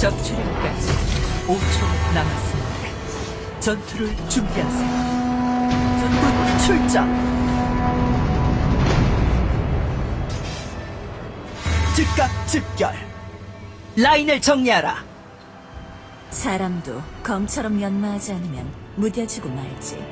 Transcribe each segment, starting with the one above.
적출혈까지 5초 남았습니다. 전투를 준비하세요. 전군 출정. 즉각 즉결. 라인을 정리하라. 사람도 검처럼 연마하지 않으면 무뎌지고 말지.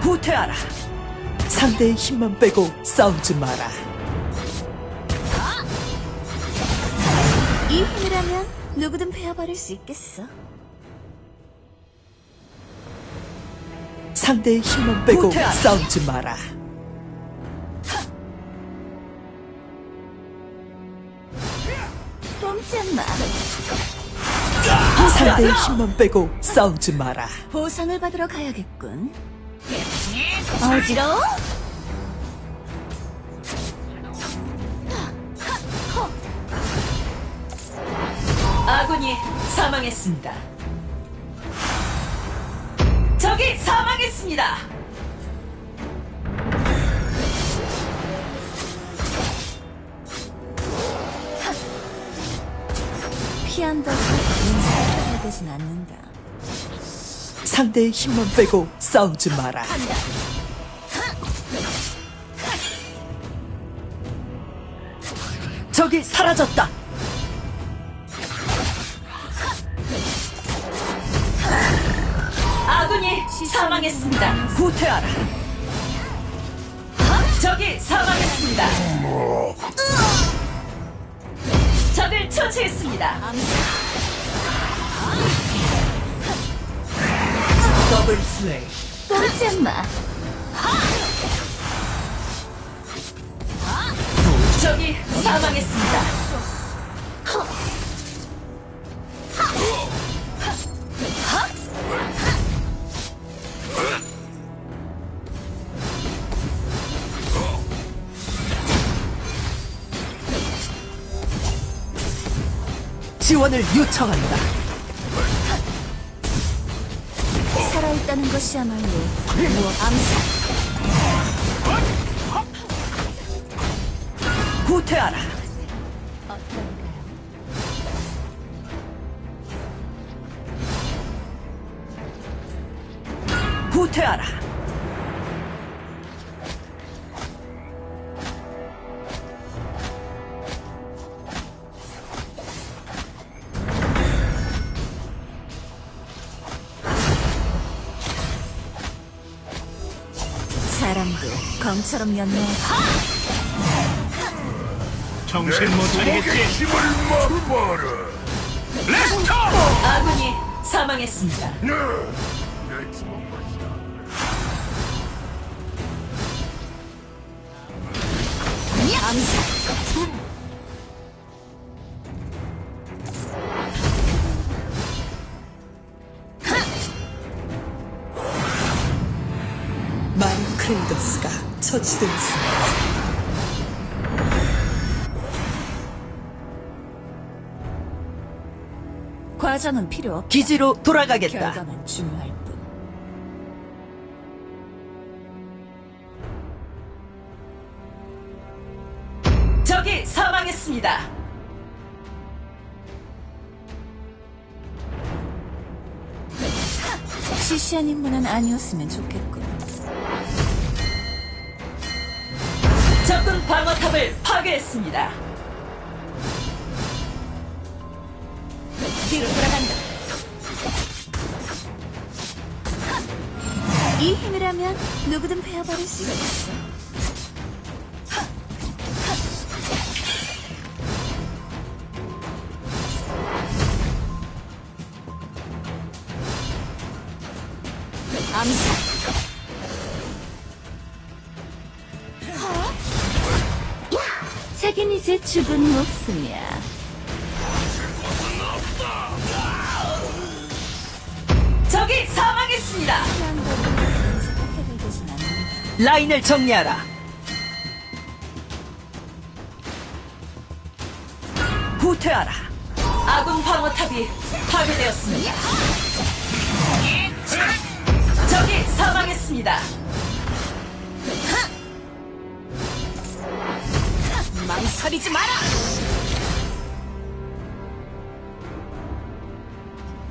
후퇴하라. 상대의 힘만 빼고 싸우지 마라. 이 힘이라면 누구든 베어버릴 수 있겠어. 상대의 힘만 빼고 후퇴하라. 싸우지 마라. 꼼짝 마. 상대의 힘만 빼고 싸우지 마라. 보상을 받으러 가야겠군. 어지러워? 아군이 사망했습니다. 적이 사망했습니다. 피한다고 인사가 되진 않는다. 상대의 힘만 빼고 싸우지 마라. 적이 사라졌다. 사망했습니다. 후퇴하라. 적이 사망했습니다. 적을 처치했습니다. 더블 슬레이. 꼼짝마. 적이 사망했습니다. 지원을 요청한다. 살아있다는 것이야말로 무엇 암살. 후퇴하라. 후퇴하라. 검처럼 연마하지. 정신 못 차리겠지. 아군이 사망했습니다. 암살. 과정은 필요 없다. 기지로 돌아가겠다. 결과만 중요할 뿐. 적이 사망했습니다. 시시한 임무는 아니었으면 좋겠군. 적군 방어탑을 파괴했습니다. 뒤로 돌아간다. 이 힘이라면 누구든 베어버릴 수 있겠어. 암살. 자긴 이제 죽은 목숨이야. 있습니다. 라인을 정리하라. 후퇴하라. 아군 방어탑이 파괴되었습니다. 적이 사망했습니다. 망설이지 마라.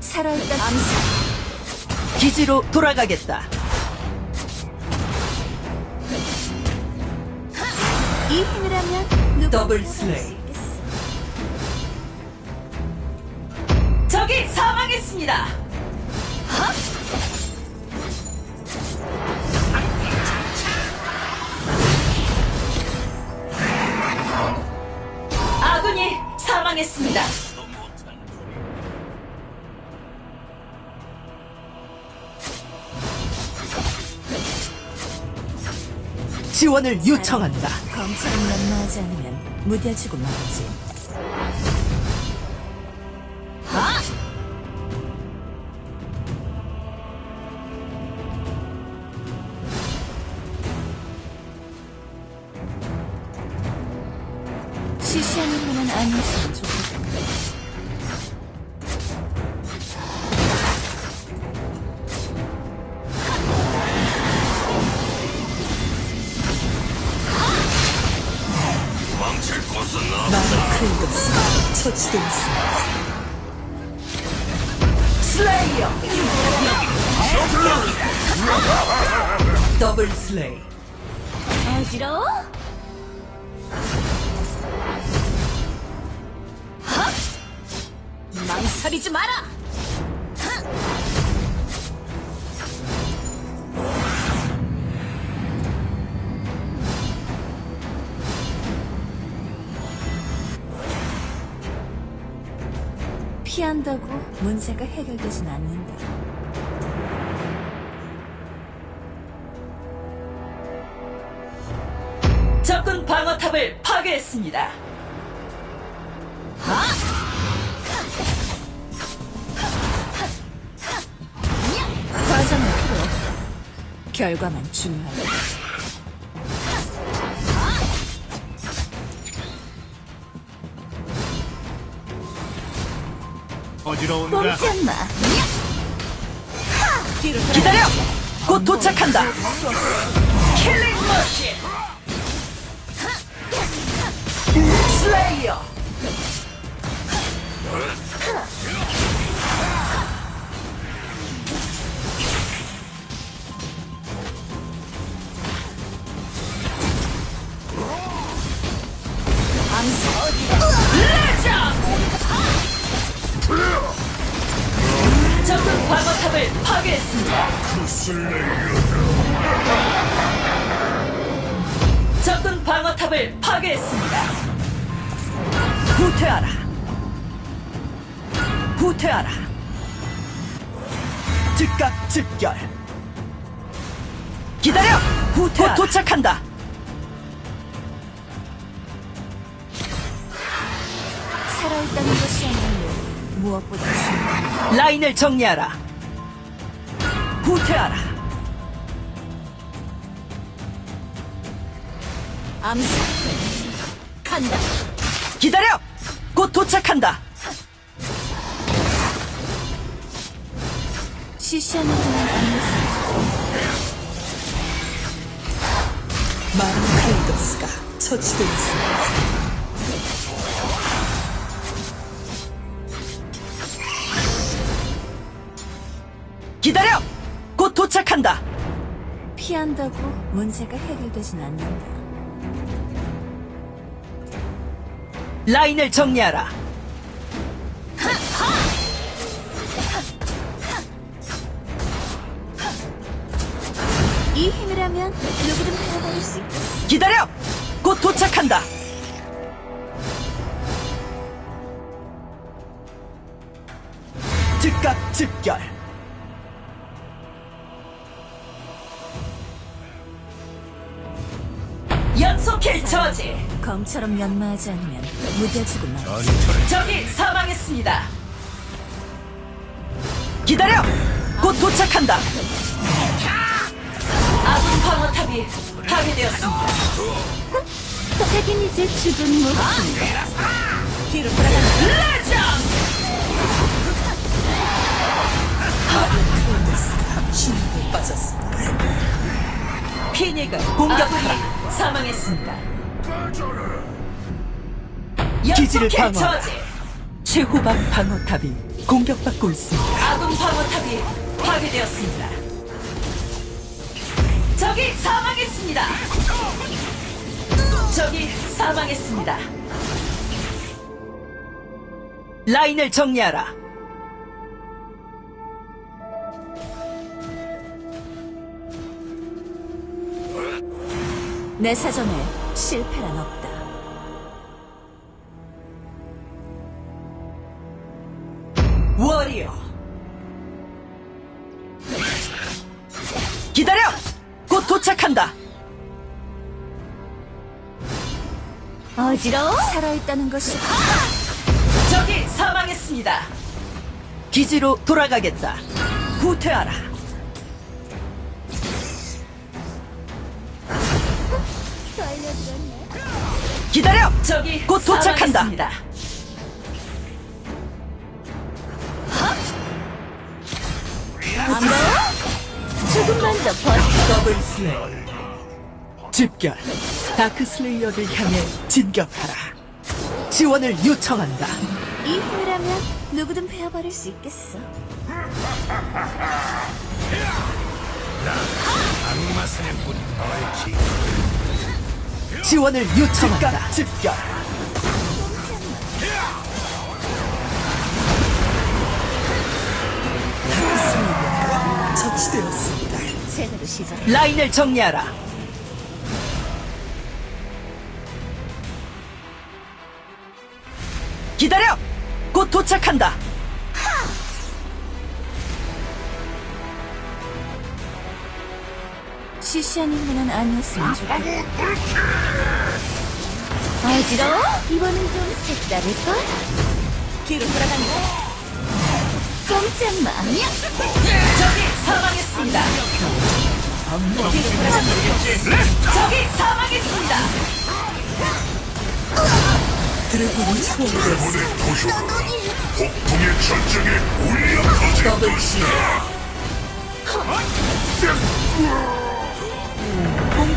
살아있다 암살. 기지로 돌아가겠다. 이 힘이라면 누구든 더블 슬레이. 적이 사망했습니다. 아군이 사망했습니다. 지원을 요청한다. 검처럼 연마하지 않으면 무뎌지고 말지. 시시한 인물은 아니었으면 좋겠다. 있습니다. 슬레이어 더블 슬레이 어지러워? 망설이지 마라! 피한다고 문제가 해결되진 않는다. 적군 방어탑을 파괴했습니다. 과정은 필요 없다. 결과만 중요하다. 어지러운가? 꼼짝 마. 기다려! 곧 도착한다. 킬링 머신. 슬레이어. 방어탑을 파괴했습니다. 후퇴하라. 후퇴하라. 즉각 즉결. 기다려. 후퇴. 곧 도착한다. 살아있다는 것이야말로 무엇보다 중요한 라인을 정리하라. 후퇴하라. 암살. 간다. 기다려. 곧 도착한다. 시시한 인물은 아니었으면 많은 크레이더스가 처치되어 있습니다. 기다려. 곧 도착한다. 피한다고 문제가 해결되진 않는다. 라인을 정리하라. 이 힘이라면 누구든 배워버릴 수 있다. 기다려. 곧 도착한다. 즉각 즉결. 킬 저지. 검처럼 연마하지 않으면 무뎌지고 말지. 아니 적이 사망했습니다. 기다려. 곧 도착한다. 아군 방어탑이 파괴되었습니다. 세긴 이제 죽은 모습. 뒤로 돌아간다. 레전! 크레이더스가 힘에 빠졌습니다. 피닉을 공격하라. 사망했습니다. 기지를 연속해. 저지. 최후방 방어탑이 공격받고 있습니다. 아군 방어탑이 파괴되었습니다. 적이 사망했습니다. 적이 사망했습니다. 라인을 정리하라. 내 사전에 실패란 없다. 워리어. 기다려! 곧 도착한다. 어지러워? 살아있다는 것이 적이 사망했습니다. 기지로 돌아가겠다. 후퇴하라. 기다려! 적이 곧 도착한다. 사망했습니다. 조금만 더 버텨. 더블 슬레이. 집결. 다크 슬레이어를 향해 진격하라. 지원을 요청한다. 이 힘이라면 누구든 베어버릴 수 있겠어. 악마 사냥꾼 너의 지 지원을 요청한다. 집결. 다크 슬레이어가 처치되었습니다. 제대로 시작. 라인을 정리하라. 기다려! 곧 도착한다. 시시한 임무는 아니었으면 좋겠다. 어지러워? 이번엔 좀 색다를걸? 뒤로 돌아간다. 꼼짝 마. 적이 사망했습니다. 뒤로 돌아간다. 적이 사망했습니다. 드래곤이 소환되었습니다. 폭풍의 전쟁에 울려 퍼질 것이다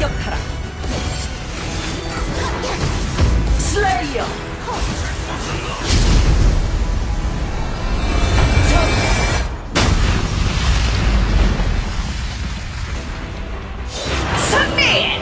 공격하라. 슬레이어.